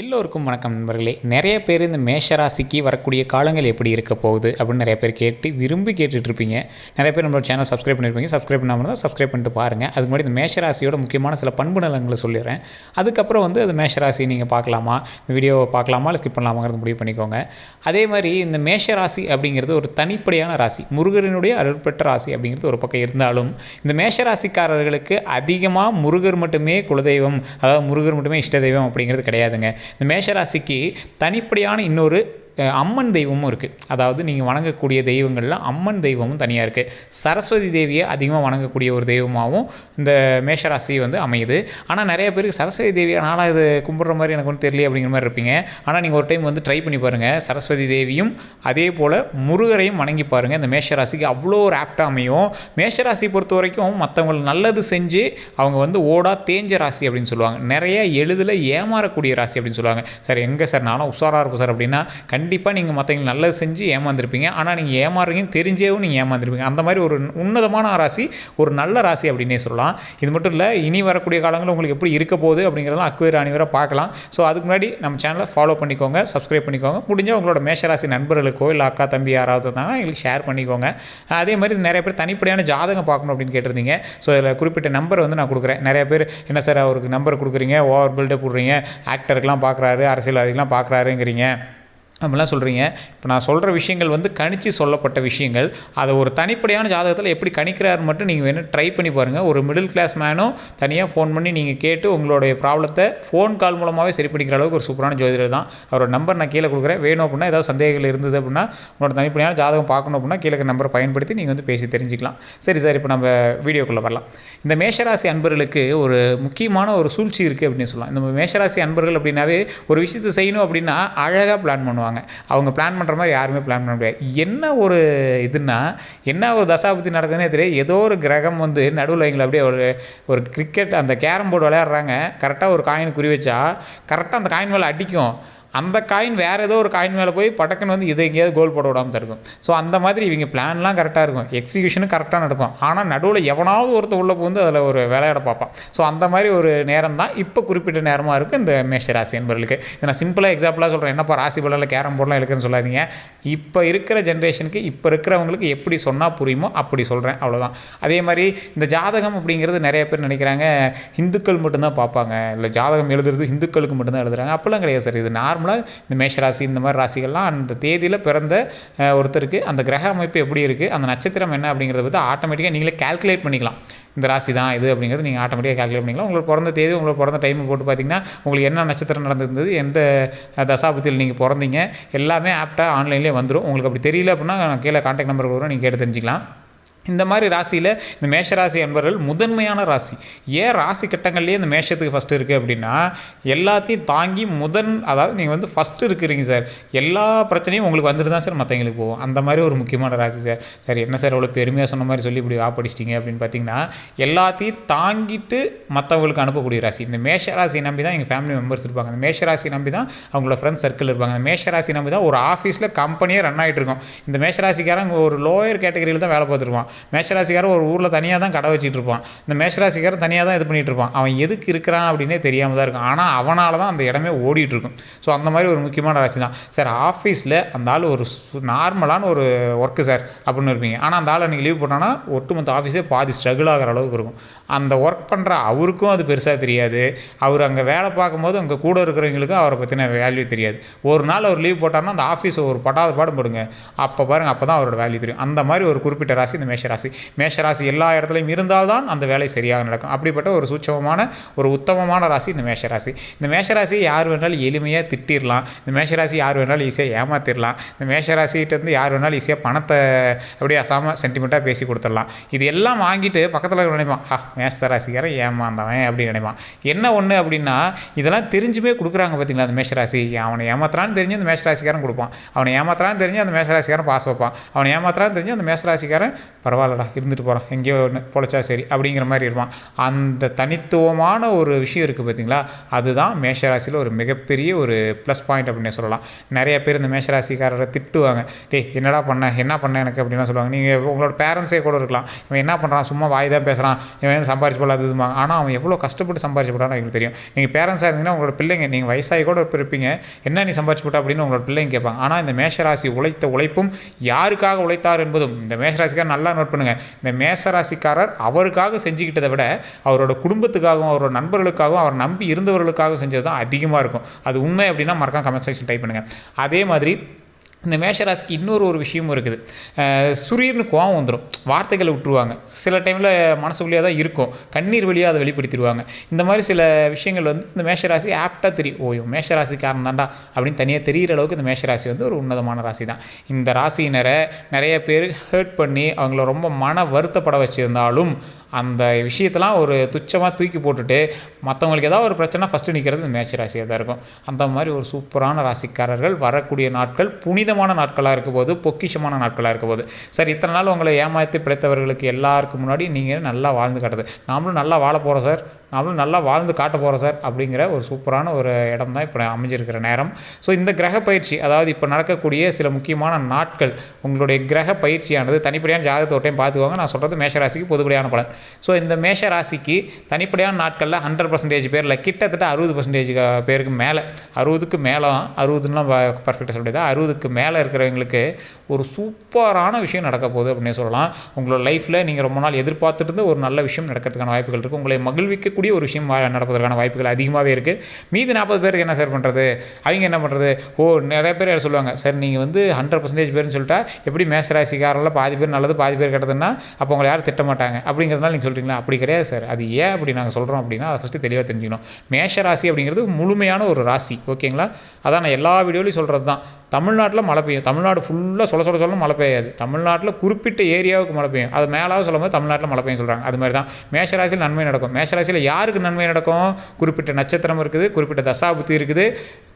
எல்லோருக்கும் வணக்கம் நண்பர்களே. நிறைய பேர் இந்த மேஷராசிக்கு வரக்கூடிய காலங்கள் எப்படி இருக்க போகுது அப்படின்னு நிறைய பேர் கேட்டு விரும்பி கேட்டுட்ருப்பீங்க. நிறைய பேர் நம்மளோட சேனல் சப்ஸ்கிரைப் பண்ணியிருப்பீங்க சப்ஸ்கிரைப் பண்ணாமல் தான் சப்ஸ்கிரைப் பண்ணிட்டு பாருங்கள் அதுக்கு முன்னாடி இந்த மேஷராசியோட முக்கியமான சில பண்பு நலங்களை சொல்லிடுறேன். அதுக்கப்புறம் வந்து அது மேஷராசி நீங்கள் பார்க்கலாமா? இந்த வீடியோவை பார்க்கலாமா? இல்லை ஸ்கிப் பண்ணலாமாங்கிறது முடிவு பண்ணிக்கோங்க. அதே மாதிரி இந்த மேஷராசி அப்படிங்கிறது ஒரு தனிப்படையான ராசி. முருகரினுடைய அருள்பெற்ற ராசி அப்படிங்கிறது ஒரு பக்கம் இருந்தாலும் இந்த மேஷராசிக்காரர்களுக்கு அதிகமாக முருகர் மட்டுமே குலதெய்வம் அதாவது முருகர் மட்டுமே இஷ்ட தெய்வம் அப்படிங்கிறது கிடையாதுங்க. இந்த மேஷராசிக்கு தனிப்படையான இன்னொரு அம்மன் தெய்வமும் இருக்குது அதாவது நீங்கள் வணங்கக்கூடிய தெய்வங்களில் அம்மன் தெய்வமும் தனியாக இருக்குது சரஸ்வதி தேவியை அதிகமாக வணங்கக்கூடிய ஒரு தெய்வமாகவும் இந்த மேஷராசி வந்து அமையுது. ஆனால் நிறைய பேருக்கு சரஸ்வதி தேவியை நானும் இது கும்பிட்ற மாதிரி எனக்கு ஒன்றும் தெரியல அப்படிங்கிற மாதிரி இருப்பீங்க. ஆனால் நீங்கள் ஒரு டைம் வந்து ட்ரை பண்ணி பாருங்கள் சரஸ்வதி தேவியும் அதே போல் முருகரையும் வணங்கி பாருங்கள் இந்த மேஷராசிக்கு அவ்வளோ ஒரு ஆப்டாக அமையும். மேஷராசி பொறுத்த வரைக்கும் மற்றவங்களுக்கு நல்லது செஞ்சு அவங்க வந்து ஓடா தேஞ்ச ராசி அப்படின்னு சொல்லுவாங்க. நிறைய எளிதில் ஏமாறக்கூடிய ராசி அப்படின்னு சொல்லுவாங்க. சார் எங்கே சார்? நானும் உஷாராக இருப்பேன் சார் அப்படின்னா கண்டிப்பாக கண்டிப்பாக நீங்கள் மற்றவங்க நல்லது செஞ்சு ஏமாந்துருப்பீங்க. ஆனால் நீங்கள் ஏமாறுறீங்கன்னு தெரிஞ்சேவும் நீங்கள் ஏமாந்துருப்பீங்க. அந்த மாதிரி ஒரு உன்னதமான ராசி ஒரு நல்ல ராசி அப்படின்னே சொல்லலாம். இது மட்டும் இல்லை இனி வரக்கூடிய காலங்களில் உங்களுக்கு எப்படி இருக்க போகுது அப்படிங்கிறதெல்லாம் அக்வேர் அணிவரை பார்க்கலாம். ஸோ அதுக்கு முன்னாடி நம்ம சேனலை ஃபாலோ பண்ணிக்கோங்க சப்ஸ்கிரைப் பண்ணிக்கோங்க. முடிஞ்சால் உங்களோட மேஷராசி நண்பர்களுக்கோ இல்லை அக்கா தம்பி யாராவது இருந்தாங்கன்னா எங்களுக்கு ஷேர் பண்ணிக்கோங்க. அதே மாதிரி நிறைய பேர் தனிப்படையான ஜாதகம் பார்க்கணும் அப்படின்னு கேட்டிருந்தீங்க. ஸோ இதில் குறிப்பிட்ட நம்பர் வந்து நான் கொடுக்குறேன். நிறைய பேர் என்ன சார் அவருக்கு நம்பர் கொடுக்குறீங்க? ஓவர் பில்டப் விட்றீங்க ஆக்டருக்கெலாம் பார்க்குறாரு அரசியல்வாதிகளாம் பார்க்குறாருங்கிறீங்க. அப்படிலாம் சொல்கிறீங்க இப்போ நான் சொல்கிற விஷயங்கள் வந்து கணிச்சு சொல்லப்பட்ட விஷயங்கள். அதை ஒரு தனிப்படையான ஜாதகத்தில் எப்படி கணிக்கிறாரு மட்டும் நீங்கள் வேணும் ட்ரை பண்ணி பாருங்கள் ஒரு மிடில் கிளாஸ் மேனும் தனியாக ஃபோன் பண்ணி நீங்கள் கேட்டு உங்களுடைய ப்ராப்ளத்தை ஃபோன் கால் மூலமாகவே சரி பண்ணிக்கிற அளவுக்கு ஒரு சூப்பரான ஜோதிடர் தான். அவரோட நம்பர் நான் கீழே கொடுக்குறேன். வேணும் அப்படின்னா ஏதாவது சந்தேகங்கள் இருந்தது அப்படின்னா உங்களோட தனிப்படையான ஜாதகம் பார்க்கணும் அப்படின்னா கீழே நம்பரை பயன்படுத்தி நீங்கள் வந்து பேசி தெரிஞ்சுக்கலாம். சரி சார் இப்போ நம்ம வீடியோக்குள்ளே வரலாம். இந்த மேஷராசி அன்பர்களுக்கு ஒரு முக்கியமான ஒரு சூழ்ச்சி இருக்குது அப்படின்னு சொல்லலாம். இந்த மேஷராசி அன்பர்கள் அப்படின்னாவே ஒரு விஷயத்தை செய்யணும் அப்படின்னா அழகாக பிளான் பண்ணுவாங்க. அவங்க பிளான் பண்ணுற மாதிரி யாருமே பிளான் பண்ண முடியாது. என்ன ஒரு இதுன்னா என்ன ஒரு தசாபுத்தி நடக்குதுன்னே தெரியாது. ஏதோ ஒரு கிரகம் வந்து நடுவில் எங்களை அப்படியே ஒரு ஒரு கிரிக்கெட் அந்த கேரம் போர்டு விளையாடுறாங்க. கரெக்டாக ஒரு காயின் குறி வச்சா கரெக்டாக அந்த காயின் மேலே அடிக்கும். அந்த காயின் வேறு ஏதோ ஒரு காயின் மேலே போய் படக்குன்னு வந்து இதை எங்கேயாவது கோல் போட விடாமல் தடுக்கும் ஸோ அந்த மாதிரி இவங்க பிளான்லாம் கரெக்டாக இருக்கும். எக்ஸிகியூஷனும் கரெக்டாக நடக்கும். ஆனால் நடுவில் எவனாவது ஒருத்தர் உள்ள புகுந்து அதில் ஒரு விளையாட பார்ப்பான். ஸோ அந்த மாதிரி ஒரு நேரம் தான் இப்போ குறிப்பிட்ட நேரமாக இருக்குது இந்த மேஷ ராசி என்பவர்களுக்கு இதை நான் சிம்பிளாக எக்ஸாம்பிளாக சொல்கிறேன் என்னப்பா ராசி பலரில் கேரம் போர்டெலாம் இருக்குன்னு சொல்லாதீங்க. இப்போ இருக்கிற ஜென்ரேஷனுக்கு இப்போ இருக்கிறவங்களுக்கு எப்படி சொன்னால் புரியுமோ அப்படி சொல்கிறேன் அவ்வளோதான் அதே மாதிரி இந்த ஜாதகம் அப்படிங்கிறது நிறைய பேர் நினைக்கிறாங்க இந்துக்கள் மட்டும்தான் பார்ப்பாங்க. இல்லை ஜாதகம் எழுதுறது இந்துக்களுக்கு மட்டும்தான் எழுதுறாங்க. அப்போல்லாம் கிடையாது சார். இது நார்மல் நார்மலாக இந்த மேஷராசி இந்த மாதிரி ராசிகள்லாம் அந்த தேதியில் பிறந்த ஒருத்தருக்கு அந்த கிரக அமைப்பு எப்படி இருக்குது அந்த நட்சத்திரம் என்ன அப்படிங்கிறத பற்றி ஆட்டோமேட்டிக்காக நீங்களே கால்குலேட் பண்ணிக்கலாம். இந்த ராசி தான் இது அப்படிங்கிறது நீங்கள் ஆட்டோமேட்டிக்காக கால்குலேட் பண்ணிக்கலாம். உங்களுக்கு பிறந்த தேதி உங்களுக்கு பிறந்த டைம் போட்டு பார்த்தீங்கன்னா உங்களுக்கு என்ன நட்சத்திரம் நடந்திருந்தது எந்த தசாபத்தியில் நீங்கள் பிறந்தீங்க எல்லாமே ஆப்டாக ஆன்லைன்லேயே வந்துடும் உங்களுக்கு அப்படி தெரியல அப்படின்னா நான் கீழே கான்டாக்ட் நம்பர் கொடுக்குறோம் நீங்கள் கேட்டு தெரிஞ்சுக்கலாம். இந்த மாதிரி ராசியில் இந்த மேஷராசி என்பவர்கள் முதன்மையான ராசி. ஏன் ராசி கட்டங்கள்லேயே இந்த மேஷத்துக்கு ஃபஸ்ட்டு இருக்குது அப்படின்னா எல்லாத்தையும் தாங்கி முதன் அதாவது நீங்கள் வந்து ஃபஸ்ட்டு இருக்கிறீங்க சார். எல்லா பிரச்சனையும் உங்களுக்கு வந்துட்டு தான் சார் மற்றவங்களுக்கு போகும். அந்த மாதிரி ஒரு முக்கியமான ராசி சார். சார் என்ன சார் அவ்வளோ பெருமையாக சொன்ன மாதிரி சொல்லி இப்படி வாப்படிச்சிட்டிங்க அப்படின்னு பார்த்தீங்கன்னா எல்லாத்தையும் தாங்கிட்டு மற்றவங்களுக்கு அனுப்பக்கூடிய ராசி. இந்த மேஷ நம்பி தான் எங்கள் ஃபேமிலி மெம்பர்ஸ் இருப்பாங்க. அந்த மேஷ நம்பி தான் அவங்களோட ஃப்ரெண்ட்ஸ் சர்க்கிள் இருப்பாங்க. அந்த மேஷ ராசி நம்பி தான் ஒரு ஆஃபீஸில் கம்பெனியே ரன் ஆகிட்டு இருக்கும். இந்த மேஷராசிக்காரன் ஒரு லோயர் கேட்டகரியில் தான் வேலை பார்த்துருவான் மேஷராசிக்காரன் ஒரு ஊரில் தனியாக தான் கடை வச்சுட்டு இருப்பான். இந்த மேஷராசிக்காரன் தனியாக தான் இது பண்ணிட்டு இருப்பான். அவன் எதுக்கு இருக்கிறான் அப்படின்னே தெரியாமல் தான் இருக்கும் ஆனால் அவனால் தான் அந்த இடமே ஓடிட்டு இருக்கும். ஸோ அந்த மாதிரி ஒரு முக்கியமான ராசி தான். சார் ஆஃபீஸில் அந்த ஆள் ஒரு நார்மலான ஒரு ஒர்க்கு சார் அப்படின்னு இருப்பீங்க. ஆனால் அந்த ஆள் நீங்கள் லீவ் போட்டான்னா ஒட்டுமொத்த ஆஃபீஸே பாதி ஸ்ட்ரகிள் ஆகிற அளவுக்கு இருக்கும். அந்த ஒர்க் பண்ணுற அவருக்கும் அது பெருசாக தெரியாது. அவர் அங்கே வேலை பார்க்கும்போது அங்கே கூட இருக்கிறவங்களுக்கும் அவரை பற்றின வேல்யூ தெரியாது. ஒரு நாள் அவர் லீவ் போட்டார்னா அந்த ஆஃபீஸ் ஒரு பட்டாத பாடம் போடுங்க. அப்போ பாருங்கள் அப்போ தான் அவரோட வேல்யூ தெரியும். அந்த மாதிரி ஒரு குறிப்பிட்ட ராசி இந்த மேஷராசி. மேஷராசி எல்லா இடத்துலையும் இருந்தால்தான் அந்த வேலை சரியாக நடக்கும். அப்படிப்பட்ட ஒரு சூட்சமமான ஒரு உத்தமமான ராசி இந்த மேஷராசி. இந்த மேஷராசி யார் வேணாலும் எளிமையாக திட்டிடலாம் இந்த மேஷராசி யார் வேணாலும் ஈஸியாக ஏமாத்திடலாம் இந்த மேஷராசிகிட்டேருந்து யார் வேணாலும் ஈஸியாக பணத்தை அப்படியே அசாம சென்டிமெண்ட்டாக பேசி கொடுத்துடலாம் இது எல்லாம் வாங்கிட்டு பக்கத்தில் இருக்கிற நினைப்பான் ஹா மேஷராசிக்காரன் ஏமாந்தவன் அப்படின்னு நினைப்பான். என்ன ஒன்று அப்படின்னா இதெல்லாம் தெரிஞ்சுமே கொடுக்குறாங்க பார்த்தீங்களா அந்த மேஷராசி. அவனை ஏமாத்துறான்னு தெரிஞ்சு அந்த மேஷராசிக்காரன் கொடுப்பான். அவனை ஏமாத்துறான்னு தெரிஞ்சு அந்த மேஷராசிக்காரன் பாஸ் வைப்பான். அவனை ஏமாத்துறான்னு தெரிஞ்சு அந்த மேஷராசிக்காரன் பரவாயில்லடா இருந்துட்டு போகிறான் எங்கேயோ ஒன்று பொழைச்சா சரி அப்படிங்கிற மாதிரி இருப்பான். அந்த தனித்துவமான ஒரு விஷயம் இருக்குது பார்த்தீங்களா அதுதான் மேஷராசியில் ஒரு மிகப்பெரிய ஒரு ப்ளஸ் பாயிண்ட் அப்படின்னு சொல்லலாம். நிறைய பேர் இந்த மேஷராசிக்காரரை திட்டுவாங்க. டேய் என்னடா பண்ண? என்ன பண்ண எனக்கு? அப்படின்லாம் சொல்லுவாங்க. நீங்கள் உங்களோட பேரண்ட்ஸே கூட இருக்கலாம். இவன் என்ன பண்ணுறான் சும்மா வாய் தான் பேசுகிறான் இவன் சம்பாரிச்சு போல அதுமா ஆனால் அவன் எவ்வளோ கஷ்டப்பட்டு சம்பாரிச்சு போட்டான்னு எங்களுக்கு தெரியும். நீங்கள் பேரண்ட்ஸாக இருந்தீங்கன்னா உங்களோட பிள்ளைங்க நீங்கள் வயசாகி கூட இருப்பீங்க. என்ன நீ சம்பாரிச்சு போட்ட? அப்படின்னு உங்களோட பிள்ளைங்க கேட்பாங்க. ஆனால் இந்த மேஷராசி உழைத்த உழைப்பும் யாருக்காக உழைத்தார் என்பதும் இந்த மேஷராசிக்கார் நல்லா நோட் பண்ணுங்கள் இந்த மேசராசிக்காரர் அவருக்காக செஞ்சுக்கிட்டதை விட அவரோட குடும்பத்துக்காகவும் அவரோட நண்பர்களுக்காகவும் அவர் நம்பி இருந்தவர்களுக்காகவும் செஞ்சது தான் அதிகமாக இருக்கும். அது உண்மை அப்படின்னா மறக்காம கமெண்ட் செக்ஷன் டைப் பண்ணுங்கள் அதே மாதிரி இந்த மேஷராசிக்கு இன்னொரு ஒரு விஷயமும் இருக்குது. சுரீர்னு கோவம் வந்துடும் வார்த்தைகளை விட்டுருவாங்க. சில டைமில் மனசுக்குள்ளேயே தான் இருக்கும். கண்ணீர் வழியாக அதை வெளிப்படுத்திடுவாங்க. இந்த மாதிரி சில விஷயங்கள் வந்து இந்த மேஷராசி ஆப்டாக தெரியும். ஓயோ இவன் மேஷராசிக்காரன் தான்டா அப்படின்னு தனியாக தெரிகிற அளவுக்கு இந்த மேஷராசி வந்து ஒரு உன்னதமான ராசி தான். இந்த ராசியினரை நிறைய பேர் ஹேர்ட் பண்ணி அவங்கள ரொம்ப மன வருத்தப்பட வச்சுருந்தாலும் அந்த விஷயத்தெல்லாம் ஒரு துச்சமாக தூக்கி போட்டுட்டு மற்றவங்களுக்கு ஏதாவது ஒரு பிரச்சனை ஃபஸ்ட்டு நிற்கிறது மேட்ச் ராசியாக தான் இருக்கும். அந்த மாதிரி ஒரு சூப்பரான ராசிக்காரர்கள் வரக்கூடிய நாட்கள் புனிதமான நாட்களாக இருக்கும் போது பொக்கிஷமான நாட்களாக இருக்கும் போது சார் இத்தனை நாள் உங்களை ஏமாற்றி பிழைத்தவர்களுக்கு எல்லாருக்கும் முன்னாடி நீங்கள் நல்லா வாழ்ந்து காட்டுது நாமளும் நல்லா வாழ போகிறோம் சார். நாமளும் நல்லா வாழ்ந்து காட்ட போகிறோம் சார் அப்படிங்கிற ஒரு சூப்பரான ஒரு இடம் தான் இப்போ அமைஞ்சிருக்கிற நேரம். ஸோ இந்த கிரக பயிற்சி அதாவது இப்போ நடக்கக்கூடிய சில முக்கியமான நாட்கள் உங்களுடைய கிரக பயிற்சியானது தனிப்படியான ஜாதகத்தோட்டையும் பார்த்துக்கோங்க. நான் சொல்கிறது மேஷராசிக்கு பொதுப்படியான பலன். ஸோ இந்த மேஷராசிக்கு தனிப்படியான நாட்களில் ஹண்ட்ரட் பர்சன்டேஜ் பேரில் கிட்டத்தட்ட அறுபது பர்சன்டேஜ் பேருக்கு மேலே அறுபதுக்கு மேலே தான் அறுபதுன்னா பர்ஃபெக்டாக சொல்லியது அறுபதுக்கு மேலே இருக்கிறவங்களுக்கு ஒரு சூப்பரான விஷயம் நடக்க போகுது அப்படின்னு சொல்லலாம். உங்களோட லைஃப்பில் நீங்கள் ரொம்ப நாள் எதிர்பார்த்துட்டு ஒரு நல்ல விஷயம் நடக்கிறதுக்கான வாய்ப்புகள் இருக்குது உங்களை மகிழ்விக்கக்கூடிய ஒரு விஷயம் வா- நடப்பதற்கான வாய்ப்புகள் அதிகமாகவே இருக்குது மீதி நாற்பது பேருக்கு என்ன சார் பண்ணுறது அவங்க என்ன பண்ணுறது ஓ நிறைய பேர் சொல்லுவாங்க. சார் நீங்கள் வந்து ஹண்ட்ரட் பர்சன்டேஜ் பேர்னு சொல்லிட்டா எப்படி மேசராசிக்காரெல்லாம் பாதி பேர் நல்லது பாதி பேர் கெட்டதுன்னா அப்போ உங்களை யாரும் திட்ட மாட்டாங்க. அப்படிங்கிறதுனால நீங்கள் சொல்கிறீங்களா அப்படி கிடையாது சார் அது ஏன் அப்படி நாங்கள் சொல்கிறோம் அப்படின்னா அதை ஃபஸ்ட்டு தெளிவாக தெரிஞ்சுக்கணும். மேஷராசி அப்படிங்கிறது முழுமையான ஒரு ராசி. ஓகேங்களா? அதான் நான் எல்லா வீடியோலையும் சொல்கிறது தான் தமிழ்நாட்டில் மழை பெய்யும். தமிழ்நாடு ஃபுல்லாக சொல்ல சொல்ல சொல்ல மழை பெய்யாது. தமிழ்நாட்டில் குறிப்பிட்ட ஏரியாவுக்கு மழை பெய்யும். அது மேலாக சொல்லும்போது தமிழ்நாட்டில் மழை பெய்யும் சொல்கிறாங்க அது மாதிரி தான் மேஷராசியில் நன்மை நடக்கும். மேஷராசியில் யாருக்கு நன்மை நடக்கும்? குறிப்பிட்ட நட்சத்திரம் இருக்குது குறிப்பிட்ட தசாபுத்தி இருக்குது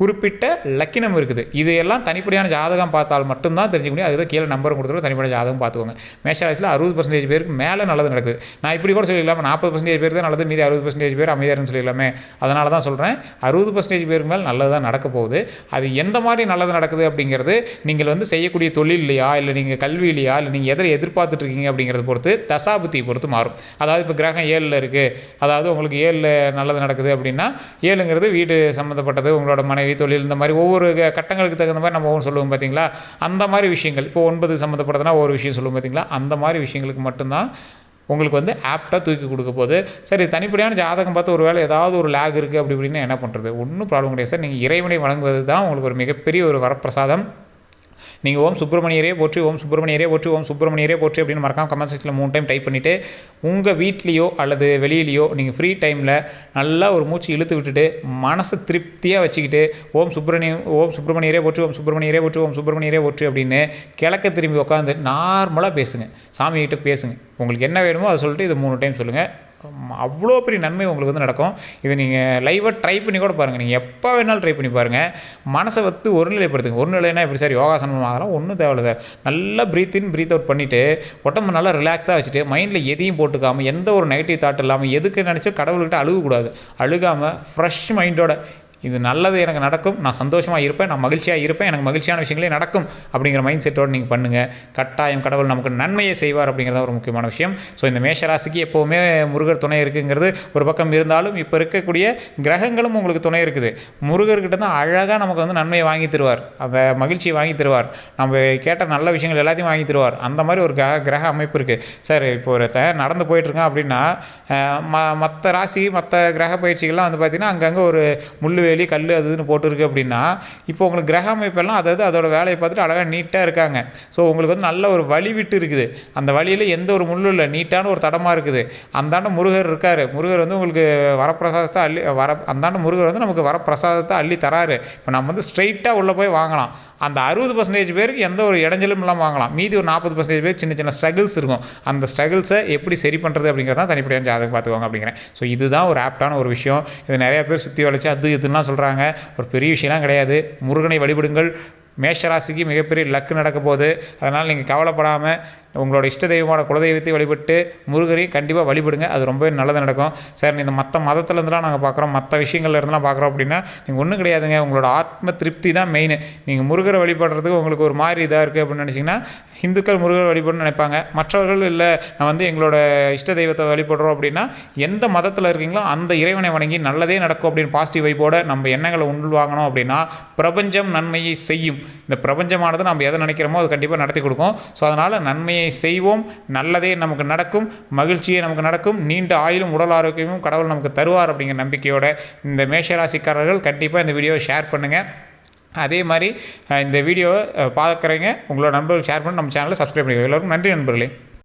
குறிப்பிட்ட லக்கினம் இருக்குது. இதையெல்லாம் தனிப்படியான ஜாதகம் பார்த்தால் மட்டும்தான் தெரிஞ்சுக்க முடியும். அதுதான் கீழே நம்பர் கொடுத்துருவோம். தனிப்படியான ஜாதகம் பார்த்துக்கோங்க. மேஷராசியில் அறுபது பர்சன்டேஜ் பேருக்கு மேலே நல்லது நடக்குது. நான் இப்படி கூட சொல்லிடலாம்? நாற்பது பர்சன்டேஜ் பேர் தான் நல்லது மீதி அறுபது பர்சன்டேஜ் பேர் அமைதியாருன்னு சொல்லிடலாமே. அதனால தான் சொல்கிறேன் அறுபது பர்சன்டேஜ் பேருக்கு மேலே நல்லது தான் நடக்க போகுது. அது எந்த மாதிரி நல்லது நடக்குது அப்படிங்கிறது நீங்கள் வந்து செய்யக்கூடிய தொழில்லையா இல்லை நீங்கள் கல்வியிலையா இல்லை நீங்கள் எதை எதிர்பார்த்துட்டு இருக்கீங்க அப்படிங்கிறத பொறுத்து தசாபுத்தியை பொறுத்து மாறும். அதாவது இப்போ கிரகம் ஏழில் இருக்குது அதாவது உங்களுக்கு உங்களுக்கு ஏழில் நல்லது நடக்குது அப்படின்னா ஏழுங்கிறது வீடு சம்மந்தப்பட்டது உங்களோட மனைவி தொழில் இந்த மாதிரி ஒவ்வொரு கட்டங்களுக்கு தகுந்த மாதிரி நம்ம ஒவ்வொரு சொல்லுவோம் பார்த்தீங்களா அந்த மாதிரி விஷயங்கள் இப்போ ஒன்பது சம்மந்தப்பட்டதுன்னா ஒரு விஷயம் சொல்லுவோம் பார்த்தீங்களா அந்த மாதிரி விஷயங்களுக்கு மட்டும்தான் உங்களுக்கு வந்து ஆப்டாக தூக்கி கொடுக்க போகுது. சரி தனிப்படியான ஜாதகம் பார்த்து ஒரு வேலை ஏதாவது ஒரு லேக் இருக்குது அப்படி இப்படின்னு என்ன பண்ணுறது ஒன்றும் ப்ராப்ளம் கிடையாது. சார் நீங்கள் இறைவனை வழங்குவது தான் உங்களுக்கு ஒரு மிகப்பெரிய ஒரு வரப்பிரசாதம். நீங்கள் ஓம் சுப்பிரமணியரே போற்றி ஓம் சுப்பிரமணியரே போற்றி ஓம் சுப்பிரமணியரே போற்றி அப்படின்னு மறக்காம கமெண்ட் செக்ஷனில் மூணு டைம் டைப் பண்ணிவிட்டு உங்கள் வீட்லேயோ அல்லது வெளியிலையோ நீங்கள் ஃப்ரீ டைமில் நல்லா ஒரு மூச்சு இழுத்து விட்டுட்டு மனசை திருப்தியாக வச்சுக்கிட்டு ஓம் சுப்பிரமணியம் ஓம் சுப்பிரமணியரே போற்றி ஓம் சுப்பிரமணியரே போற்றி ஓம் சுப்பிரமணியரே போற்றி அப்படின்னு கிழக்க திரும்பி உட்காந்து நார்மலாக பேசுங்க. சாமிகிட்ட பேசுங்க. உங்களுக்கு என்ன வேணுமோ அதை சொல்லிட்டு இது மூணு டைம் சொல்லுங்கள் அவ்வளோ பெரிய நன்மை உங்களுக்கு வந்து நடக்கும். இதை நீங்கள் லைவாக ட்ரை பண்ணி கூட பாருங்கள் நீங்கள் எப்போ வேணாலும் ட்ரை பண்ணி பாருங்கள் மனசை வந்து ஒருநிலைப்படுத்துங்க ஒருநிலைனா எப்படி சார்? யோகாசனம் ஆகலாம். ஒன்றும் தேவையில்ல சார். நல்லா ப்ரீத் இன் ப்ரீத் அவுட் பண்ணிவிட்டு உடம்பு நல்லா ரிலாக்ஸாக வச்சுட்டு மைண்டில் எதையும் போட்டுக்காமல் எந்த ஒரு நெகட்டிவ் தாட் இல்லாமல் எதுக்கு நினச்சோ கடவுள்கிட்ட அழுகக்கூடாது. அழுகாமல் ஃப்ரெஷ் மைண்டோட இது நல்லது எனக்கு நடக்கும். நான் சந்தோஷமாக இருப்பேன். நான் மகிழ்ச்சியாக இருப்பேன். எனக்கு மகிழ்ச்சியான விஷயங்களே நடக்கும் அப்படிங்கிற மைண்ட் செட்டோடு நீங்கள் பண்ணுங்கள் கட்டாயம் கடவுள் நமக்கு நன்மையை செய்வார் அப்படிங்கிறது ஒரு முக்கியமான விஷயம். ஸோ இந்த மேஷராசிக்கு எப்போவுமே முருகர் துணை இருக்குங்கிறது ஒரு பக்கம் இருந்தாலும் இப்போ இருக்கக்கூடிய கிரகங்களும் உங்களுக்கு துணை இருக்குது. முருகர்கிட்ட தான் அழகாக நமக்கு வந்து நன்மையை வாங்கி தருவார். அந்த மகிழ்ச்சியை வாங்கி தருவார். நம்ம கேட்ட நல்ல விஷயங்கள் எல்லாத்தையும் வாங்கி தருவார். அந்த மாதிரி ஒரு கிரக கிரக அமைப்பு இருக்குது சார் இப்போ ஒரு நடந்து போயிட்டுருக்கேன் அப்படின்னா ம மற்ற ராசி மற்ற கிரக பயிற்சிகள்லாம் வந்து பார்த்திங்கன்னா அங்கங்கே ஒரு புல்வெளி கல் அது இதுன்னு போட்டிருக்கு அப்படின்னா இப்போ உங்களுக்கு கிரக அமைப்பெல்லாம் அதாவது அதோட வேலையை பார்த்துட்டு அழகாக நீட்டாக இருக்காங்க. ஸோ உங்களுக்கு வந்து நல்ல ஒரு வழி விட்டு இருக்குது. அந்த வழியில் எந்த ஒரு முள்ளும் இல்லை. நீட்டான ஒரு தடமாக இருக்குது. அந்தாண்ட முருகர் இருக்கார். முருகர் வந்து உங்களுக்கு வரப்பிரசாதத்தை அள்ளி வர அந்தாண்ட முருகர் வந்து நமக்கு வரப்பிரசாதத்தை அள்ளி தராரு. இப்போ நம்ம வந்து ஸ்ட்ரைட்டாக உள்ளே போய் வாங்கலாம். அந்த அறுபது பர்சன்டேஜ் பேருக்கு எந்த ஒரு இடைஞ்சலும் இல்லாமல் வாங்கலாம். மீதி ஒரு நாற்பது பர்சன்டேஜ் பேர் சின்ன சின்ன ஸ்ட்ரகிள்ஸ் இருக்கும். அந்த ஸ்ட்ரகிள்ஸை எப்படி சரி பண்ணுறது அப்படிங்கிறதான் தனிப்படையான ஜாதகம் பார்த்துக்கோங்க அப்படிங்கிறேன். ஸோ இதுதான் ஒரு ஆப்டான ஒரு விஷயம். இது நிறைய பேர் சுற்றி வளைச்சு அது இதுலாம் சொல்கிறாங்க ஒரு பெரிய விஷயம்லாம் கிடையாது. முருகனை வழிபடுங்கள். மேஷராசிக்கு மிகப்பெரிய லக்கு நடக்க போகுது அதனால் நீங்கள் கவலைப்படாமல் உங்களோட இஷ்ட தெய்வமான குலதெய்வத்தை வழிபட்டு முருகரையும் கண்டிப்பாக வழிபடுங்க. அது ரொம்பவே நல்லது நடக்கும். சார் இந்த மற்ற மதத்துலேருந்துலாம் நாங்கள் பார்க்குறோம் மற்ற விஷயங்கள்ல இருந்தெல்லாம் பார்க்குறோம் அப்படின்னா நீங்கள் ஒன்றும் கிடையாதுங்க. உங்களோட ஆத்ம திருப்தி தான் மெயின் நீங்கள் முருகரை வழிபடுறதுக்கு உங்களுக்கு ஒரு மாதிரி இதாக இருக்குது அப்படின்னு நினச்சிங்கன்னா ஹிந்துக்கள் முருகர் வழிபடணும்னு நினைப்பாங்க. மற்றவர்கள் இல்லை. நான் வந்து எங்களோட இஷ்ட தெய்வத்தை வழிபடுறோம் அப்படின்னா எந்த மதத்தில் இருக்கீங்களோ அந்த இறைவனை வணங்கி நல்லதே நடக்கும் அப்படின்னு பாசிட்டிவ் வைப்போட நம்ம எண்ணங்களை உள்வாங்கணும் அப்படின்னா பிரபஞ்சம் நன்மையை செய்யும். இந்த பிரபஞ்சமானது நம்ம எதை நினைக்கிறோமோ அது கண்டிப்பாக நடத்தி கொடுக்கும். ஸோ அதனால் நன்மையை செய்வோம் நல்லதே நமக்கு நடக்கும் மகிழ்ச்சியே நமக்கு நடக்கும் நீண்ட ஆயுளும் உடல் ஆரோக்கியமும் கடவுள் நமக்கு தருவார் அப்படிங்கிற நம்பிக்கையோட இந்த மேஷராசிக்காரர்கள் கண்டிப்பாக இந்த வீடியோவை ஷேர் பண்ணுங்கள் அதே மாதிரி இந்த வீடியோவை அஹ், பார்க்குறீங்க உங்களோட நண்பர்கள் ஷேர் பண்ணி நம்ம சேனலை சப்ஸ்கிரைப் பண்ணிக்கோங்க. எல்லோருக்கும் நன்றி நண்பர்களே.